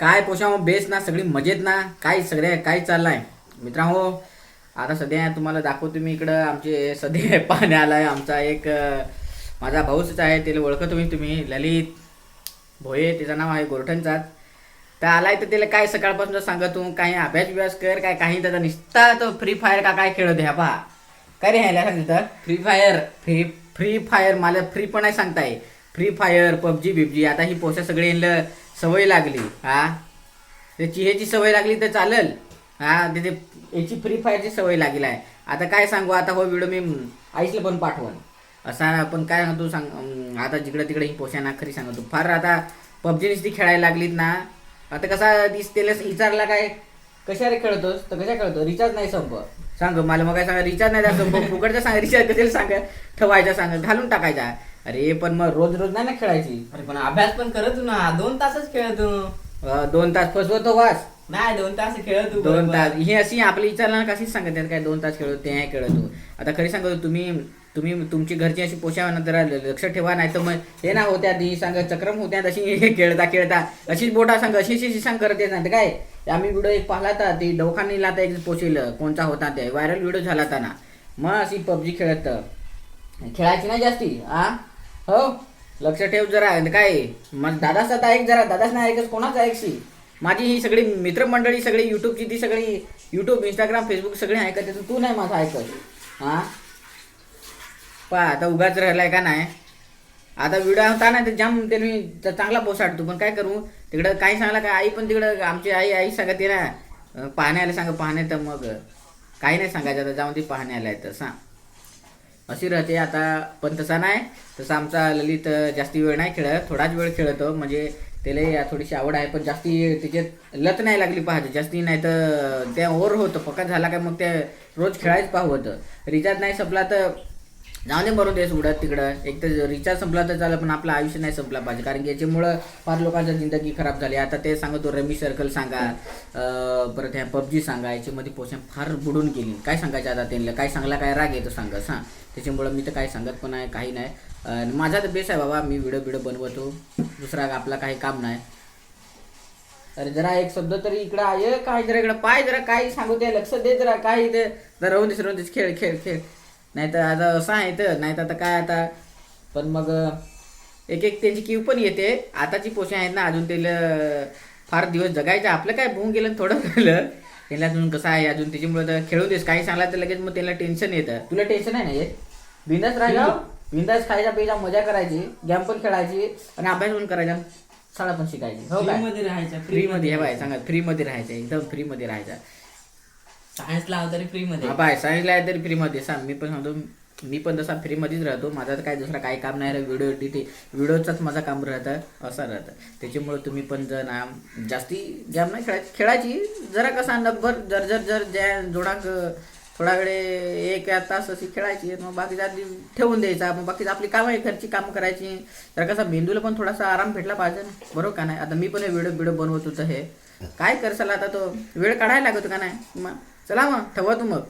काय पोषा बेस ना सगळी मजेत ना काय सगळे काय चाललाय? मित्रांनो आता सध्या तुम्हाला दाखवतो मी इकडं आमचे सध्या पाहणे आलाय. आमचा एक माझा भाऊच आहे त्याला ओळखतो मी तुम्ही ललित भोये त्याचं नाव आहे गोरठणचाच तर आलाय तर त्याला काय सकाळपासून सांगत तू काही अभ्यास बिभ्यास कर काय काही त्याचा निसता तो फ्री फायर का काय खेळत ह्या पहा. काय रे ह्याला सांगितलं? Free fire free free fire मला फ्री पण नाही सांगताय. फ्री फायर पबजी बिबजी आता ही पोसा सगळ्यांना सवय लागली हा? त्याची ह्याची सवय लागली तर चालेल हा? त्याची याची फ्री फायरची सवय लागली आहे. आता काय सांगू? आता हो व्हिडिओ मी आईसला पण पाठवण असा आपण काय सांगतो सांग आता जिकडं तिकडे ही पोशांना ना खरी सांगतो. फार आता पबजी ती खेळायला लागलीत ना आता कसा दिसतेला विचारला काय? कशा रे खेळतोस? तर कशा खेळतो रिचार्ज नाही संप. सांग मला मग काय सांगा रिचार्ज नाही द्या संप. फुकटचा सांग रिचार्ज कशाला सांग? ठेवायचा सांग घालून टाकायचा. अरे पण मग रोज रोज नाही ना खेळायची? अरे पण अभ्यास पण करत तू ना. दोन तासच खेळतो. अं, दोन तास फसवतो वास नाही दोन तास खेळत तू दोन बरोबर. तास. ही अशी आपली विचारला कशीच सांगत आहेत? काय दोन तास खेळतो ते नाही खेळतो आता खरी सांगतो तुम्ही तुम्ही तुमची घरची अशी पोषा जरा लक्ष ठेवा नाही तर मग हे ना होत्या ती सांग चक्रम होत्या तशी हे खेळता खेळता अशीच बोटा सांग अशी अशी सांग करत येत नाही काय आम्ही व्हिडिओ एक पाहिला होता ती दवाखानीला आता एक पोचेल कोणता होता ते व्हायरल व्हिडिओ झाला होता ना. मग अशी पबजी खेळत. खेळायची नाही जास्ती हा हो लक्ष ठेव जरा. काय मग दादाच आता ऐक जरा. दादाच नाही ऐकच कोणाच ऐकशी? माझी ही सगळी मित्रमंडळी सगळी युट्यूबची ती सगळी युट्यूब इंस्टाग्राम फेसबुक सगळी ऐकत आहेत, तू नाही माझं ऐकत. हा? पा आता उगाच राहिलाय का नाही? आता व्हिडिओ होता ना ते जाम त्यांनी च- चांगला तू पण काय करू? तिकडं काही सांगला का आई पण तिकडं आमची आई आई सांगते ना. पाहण्याला सांग पाहण्यात तर मग. काही नाही सांगायचं आता. जाऊन ती पाहण्याला येतं. सांग. अशी राहते. आता पण तसा नाही. तसा आमचा ललित जास्ती वेळ नाही खेळत. थोडाच वेळ खेळतो. म्हणजे त्याला थोडीशी आवड आहे. पण जास्ती त्याच्यात लत नाही लागली पाहते. जास्ती नाही तर त्या ओव्हर होतं. फकात झाला काय मग ते रोज खेळायच पाहू होतं. रिचार्ज नाही संपला तर जाऊ दे मरून देस उडत तिकडं. एक तर रिचार्ज संपला तर चालेल पण आपलं आयुष्य नाही संपला पाहिजे. कारण की याच्यामुळं फार लोकांची जिंदगी खराब झाली. आता ते सांगतो रमी सर्कल सांगा परत ह्या पबजी सांगा याच्यामध्ये पोषण फार बुडून गेली. काय सांगायचं आता त्यांना? काय सांगला काय राग येतो सांगा हां. त्याच्यामुळं मी तर काय सांगत पण आहे काही नाही. माझा तर बेस आहे बाबा मी व्हिडिओ बिडिओ बनवतो. दुसरा आपला काही काम नाही. अरे जरा एक शब्द तरी इकडं आहे काय जरा इकडं पाय जरा काही सांगू दे लक्ष दे जरा काय ते जरा राहून दिस राहून दिस खेळ खेळ खेळ. नाही तर आता असं आहे तर नाही तर आता काय आता? पण मग एक एक त्यांची किव पण येते. आताची पोषण आहेत ना अजून त्याला फार दिवस जगायचे. आपलं काय होऊन गेलं थोडं गेलं त्याला अजून कसं आहे? अजून त्याच्यामुळे तर खेळू देस. काही सांगला तर लगेच मग त्याला टेन्शन येतं. तुला टेन्शन आहे ना येत बिंदास राहायला बिंदास खायचा प्यायचा मजा करायची. गेम पण खेळायची आणि अभ्यास पण करायचा. शाळा पण शिकायची. हो Free काय? मध्ये राहायचं. फ्री मध्ये. हे बाय सांगा फ्री मध्ये राहायचं. एकदम फ्री मध्ये राहायचं. सायन्सला तरी फ्री मध्ये. हा बाय सायन्सला आहे तरी फ्रीमध्ये सांग मी पण सांगतो मी पण तसा फ्रीमध्येच राहतो. माझा तर काय दुसरा काही काम नाही व्हिडिओ एडिटिंग व्हिडिओचाच माझं काम राहतं असं राहतं. त्याच्यामुळे तुम्ही पण जर ना जास्ती गेम नाही खेळायची. खेळायची. जरा कसा नब्बर जर जर जर ज्या जोडाक थोडा वेळ एक तास अशी खेळायची मग बाकीचा आधी ठेवून द्यायचा. मग बाकीचं आपली कामं आहे घरची कामं करायची. तर कसा मेंदूला पण थोडासा आराम भेटला पाहिजे ना. बरोबर का नाही? आता मी पण व्हिडिओ व्हिडिओ बनवत होतं हे. काय करसाल आता तो? वेळ काढायला लागतो का नाही? मग चला मग ठेवा तू मग.